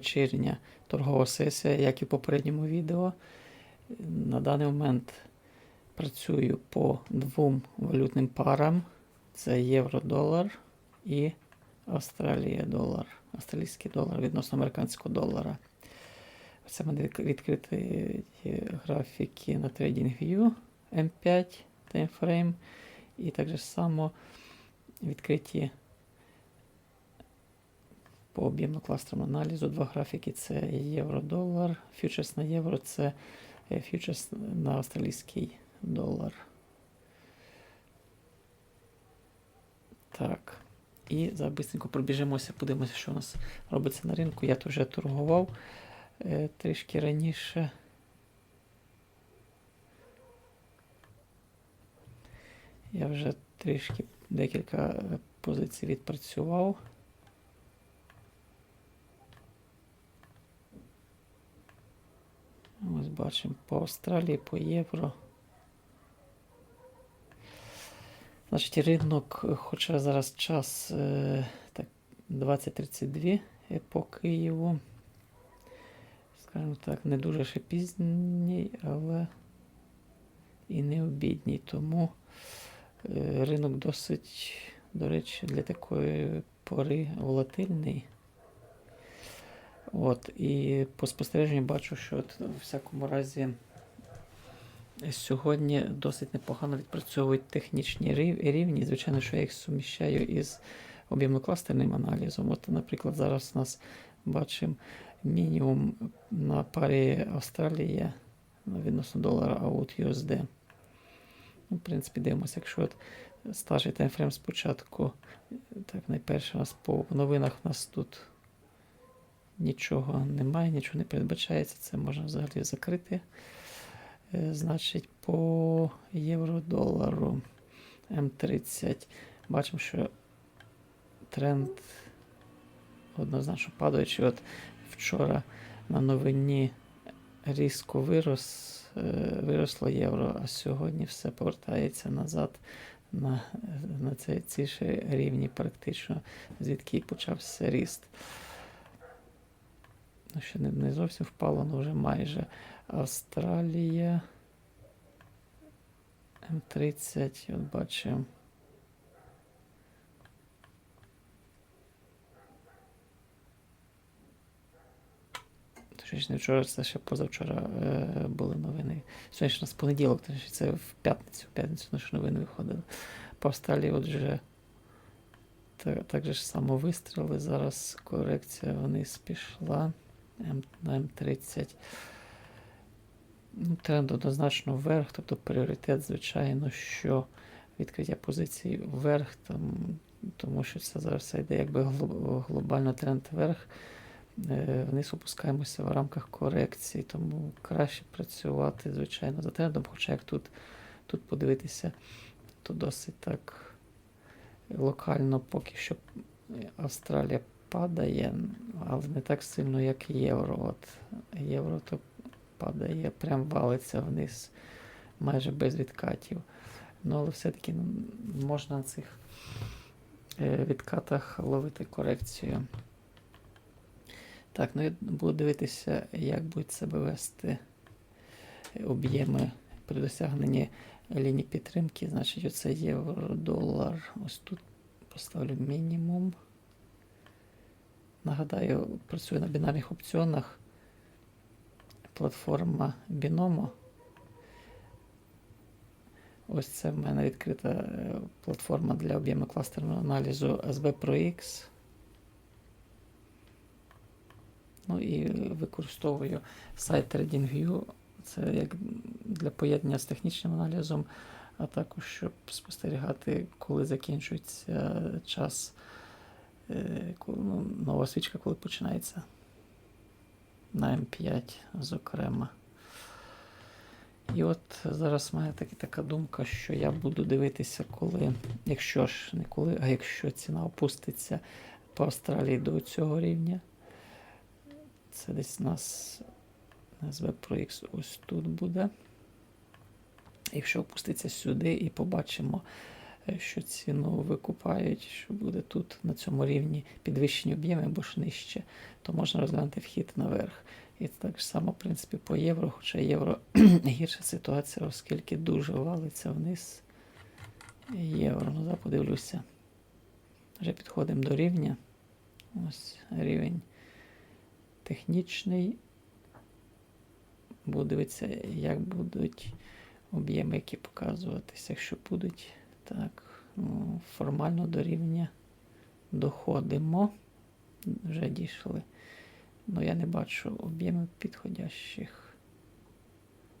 вечірня торгова сесія, як і в попередньому відео. На даний момент працюю по двом валютним парам: це євро-долар і Австралія долар, австралійський долар відносно американського долара. Це мене відкриті графіки на TradingView M5 таймфрейм. І так же само відкриті по об'ємно-кластерному аналізу два графіки це євро-долар, фьючерс на євро, це е, фьючерс на австралійський долар. Так. І зараз бистренько пробіжимося, подивимося, що у нас робиться на ринку. Я тут вже торгував е, трішки раніше. Я вже трішки декілька е, позицій відпрацював. Ось бачимо по Австралії, по євро. Значить, ринок, е, хоча зараз час е, так, 20.32 е, по Києву. Скажімо так, не дуже ще пізній, але і не обідній. Тому е, ринок досить, до речі, для такої пори волатильний. От, і по спостереженню бачу, що от, у всякому разі сьогодні досить непогано відпрацьовують технічні рівні. Звичайно, що я їх суміщаю із об'ємно-кластерним аналізом. От, наприклад, зараз у нас бачимо мінімум на парі Австралія відносно долара, а от USD. Ну, в принципі, дивимося, якщо от старший таймфрейм спочатку, так, найперше у нас по новинах у нас тут нічого немає, нічого не передбачається, це можна взагалі закрити. Е, Значить, по євро-долару М30 бачимо, що тренд однозначно падаючий. От вчора на новині різко вирос, е, виросло євро, а сьогодні все повертається назад на, на ці рівні, практично, звідки і почався ріст. Ну, ще не, не зовсім впало, але вже майже. Австралія. М30, от бачимо. Не вчора, це ще позавчора е, були новини. Сьогодні у нас понеділок, точніше, це в п'ятницю, в п'ятницю наші новини виходили. По Австралії отже, так, так же ж само вистріли. Зараз корекція вниз пішла. М, на М30. Ну, Тренд однозначно вверх, тобто пріоритет, звичайно, що відкриття позицій вверх, там, тому що це зараз все йде якби гло- глобально тренд вверх. Е, Вниз опускаємося в рамках корекції, тому краще працювати, звичайно, за трендом. Хоча як тут, тут подивитися, то досить так локально поки що Австралія падає, але не так сильно, як євро. От євро то падає, прям валиться вниз майже без відкатів. Ну, але все-таки можна на цих е, відкатах ловити корекцію. Так, ну я буду дивитися, як будуть себе вести об'єми при досягненні лінії підтримки. Значить, оце євро-долар. Ось тут поставлю мінімум. Нагадаю, працюю на бінарних опціонах. Платформа Binomo. Ось це в мене відкрита е, платформа для об'єму кластерного аналізу SB Pro X. Ну і використовую сайт TradingView. Це як для поєднання з технічним аналізом, а також щоб спостерігати, коли закінчується час, ну, нова свічка, коли починається. На М5, зокрема. І от зараз в мене таки така думка, що я буду дивитися, коли, якщо ж не коли, а якщо ціна опуститься по Австралії до цього рівня. Це десь у нас про X ось тут буде. Якщо опуститься сюди і побачимо е, що ціну викупають, що буде тут на цьому рівні підвищені об'єми або ж нижче, то можна розглянути вхід наверх. І так само, в принципі, по євро, хоча євро гірша ситуація, оскільки дуже валиться вниз євро. Ну, подивлюся. Вже підходимо до рівня. Ось рівень технічний. Буду як будуть об'єми, які показуватися, якщо будуть. Так, ну, формально до рівня доходимо. Вже дійшли. Ну, я не бачу об'ємів підходящих.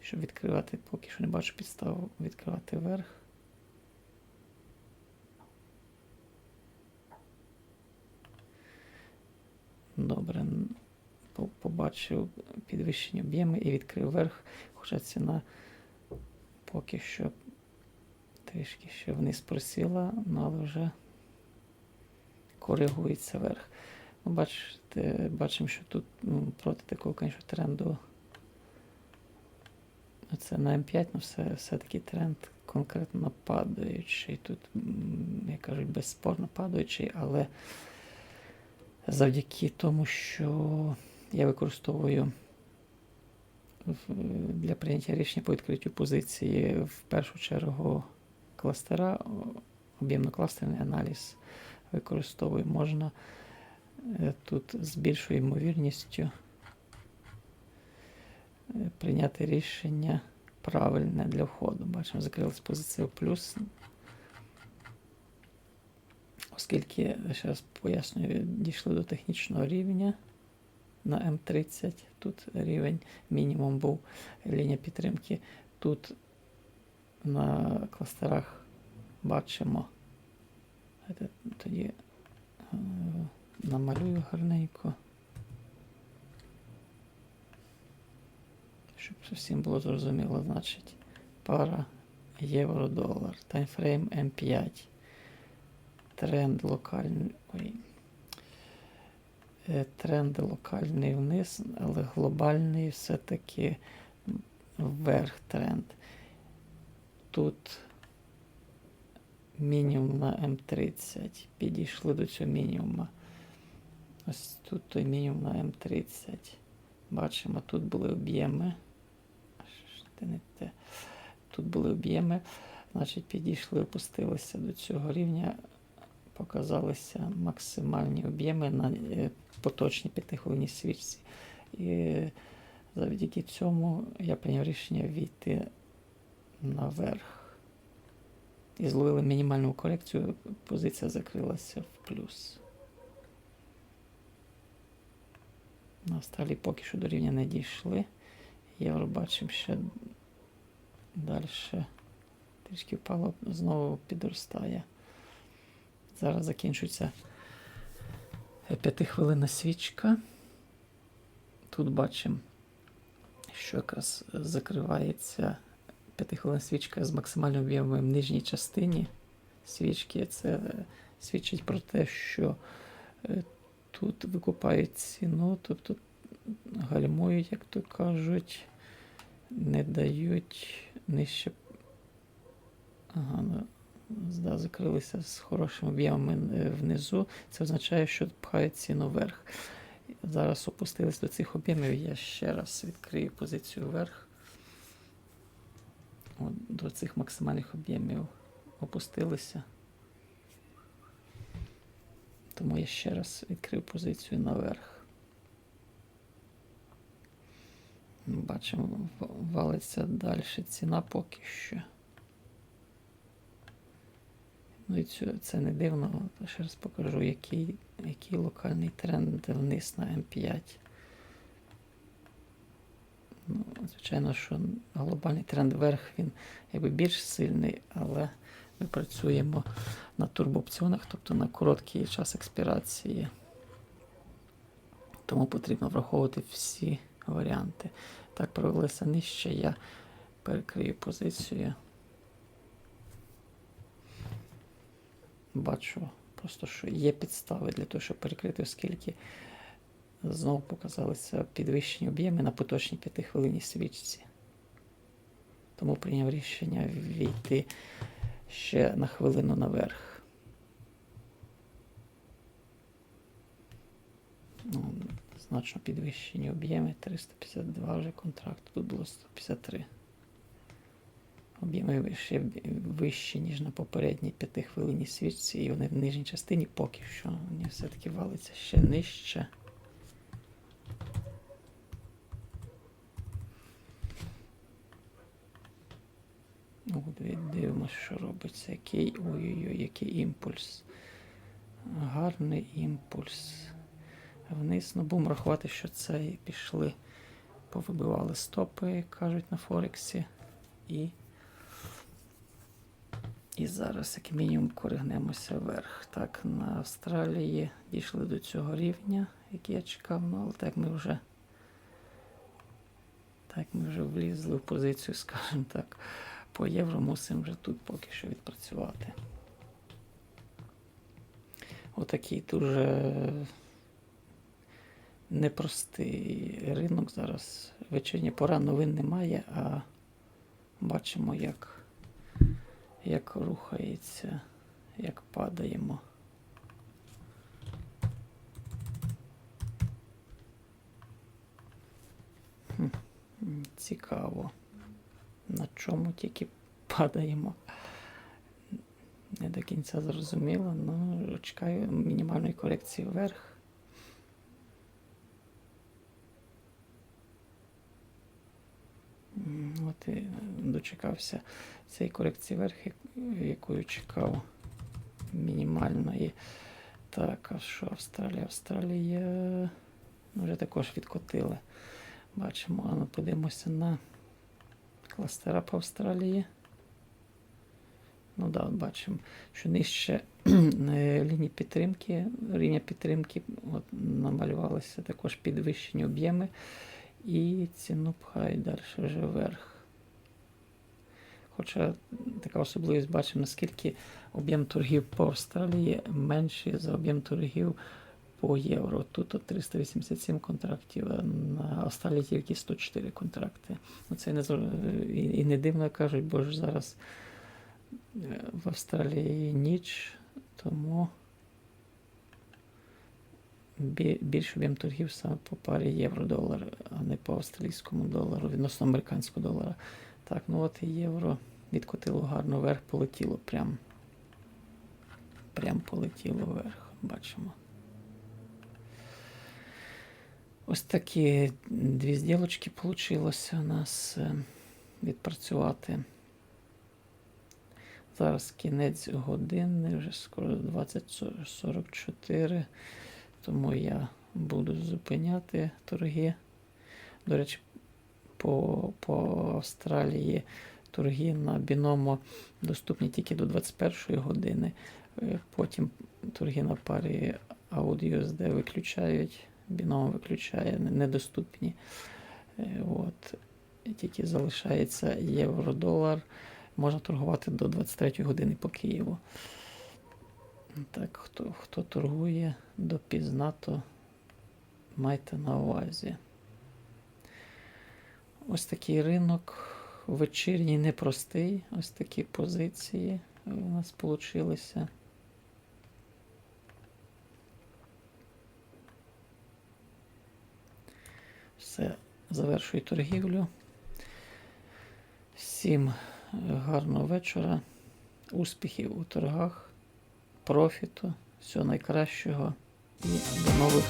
Щоб відкривати, поки що не бачу підстав відкривати вверх. Добре, побачив підвищені об'єми і відкрив вверх, хоча ціна поки що трішки ще вниз просіла, ну, але вже коригується вверх. Ну, бачите, бачимо, що тут ну, проти такого, звісно, тренду. Це на М5, ну все, все-таки тренд конкретно падаючий. Тут, як кажуть, безспорно падаючий, але завдяки тому, що я використовую для прийняття рішення по відкриттю позиції в першу чергу кластера, об'ємно-кластерний аналіз використовую. Можна е, тут з більшою ймовірністю е, прийняти рішення правильне для входу. Бачимо, закрилась позиція плюс. Оскільки, ще раз пояснюю, дійшли до технічного рівня на М30. Тут рівень мінімум був лінія підтримки. Тут на кластерах бачимо. Тоді е, намалюю гарненько. Щоб всім було зрозуміло, значить пара євро-долар, таймфрейм М5 тренд локальний. Е, Тренд локальний вниз, але глобальний все-таки вверх тренд. Тут мінімум на М30. Підійшли до цього мінімума. Ось тут той мінімум на М30. Бачимо, тут були об'єми. Тут були об'єми. Значить, підійшли, опустилися до цього рівня показалися максимальні об'єми на е, поточній п'ятихвилинній свічці. І завдяки цьому я прийняв рішення війти наверх. І зловили мінімальну корекцію, позиція закрилася в плюс. На Австралії поки що до рівня не дійшли. Євро бачимо ще далі. Трішки впало, знову підростає. Зараз закінчується п'ятихвилинна свічка. Тут бачимо, що якраз закривається п'ятихвилинна свічка з максимальним об'ємом в нижній частині свічки. Це свідчить про те, що е, тут викупають ціну, тобто гальмують, як то кажуть, не дають нижче. Ага, ну, да, закрилися з хорошими об'ємами е, внизу. Це означає, що пхають ціну вверх. Зараз опустились до цих об'ємів. Я ще раз відкрию позицію вверх. До цих максимальних об'ємів опустилися. Тому я ще раз відкрив позицію наверх. Бачимо, валиться далі ціна поки що. Ну і це не дивно. Ще раз покажу, який, який локальний тренд вниз на М5. Ну, звичайно, що глобальний тренд вверх він якби більш сильний, але ми працюємо на турбоопціонах, тобто на короткий час експірації. Тому потрібно враховувати всі варіанти. Так, провелися нижче, я перекрию позицію. Бачу просто, що є підстави для того, щоб перекрити, оскільки знову показалися підвищені об'єми на поточній п'ятихвилинній свічці. Тому прийняв рішення війти ще на хвилину наверх. Ну, значно підвищені об'єми. 352 вже контракт. Тут було 153. Об'єми вище, вищі, ніж на попередній п'ятихвилинній свічці, і вони в нижній частині поки що. Вони все-таки валиться ще нижче. Ну, диві- Дивимося, що робиться. Який ой-ой-ой, який імпульс. Гарний імпульс. Вниз. Ну, будемо рахувати, що це пішли, повибивали стопи, як кажуть на Форексі. І, і зараз, як мінімум, коригнемося вверх. Так, на Австралії дійшли до цього рівня, який я чекав, ну, але так ми вже. Так, ми вже влізли в позицію, скажімо так, по євро мусимо вже тут поки що відпрацювати. Отакий дуже непростий ринок зараз. Вечірня пора новин немає, а бачимо, як, як рухається, як падаємо. Хм, Цікаво. На чому тільки падаємо. Не до кінця зрозуміло, ну чекаю мінімальної корекції вверх. От і дочекався цієї корекції вверх, якою чекав мінімальної. Так, а що Австралія? Австралія ну, вже також відкотили. Бачимо, а ну подивимося на кластера по Австралії. Ну да, бачимо, що нижче е, лінії підтримки, рівня підтримки от, намалювалися також підвищені об'єми. І ціну пхають далі вже вверх. Хоча така особливість бачимо, наскільки об'єм торгів по Австралії менший за об'єм торгів по євро. Тут 387 контрактів, а на Австралії тільки 104 контракти. Ну, це не, і, не дивно кажуть, бо ж зараз е, в Австралії ніч, тому бі- більш об'єм торгів саме по парі євро-долар, а не по австралійському долару відносно американського долара. Так, ну от і євро відкотило гарно вверх, полетіло прям. Прям полетіло вверх. Бачимо. Ось такі дві зділочки вийшло у нас е, відпрацювати. Зараз кінець години, вже скоро 20.44, тому я буду зупиняти торги. До речі, по, по Австралії торги на біномо доступні тільки до 21 години. Е, Потім торги на парі AUD-USD виключають, біномо виключає, недоступні. Е, От. Тільки залишається євро-долар. Можна торгувати до 23 години по Києву. Так, хто, хто торгує допізна, то майте на увазі. Ось такий ринок вечірній непростий. Ось такі позиції у нас получилися. Все, завершую торгівлю. Всім гарного вечора, успіхів у торгах, профіту, всього найкращого і до нових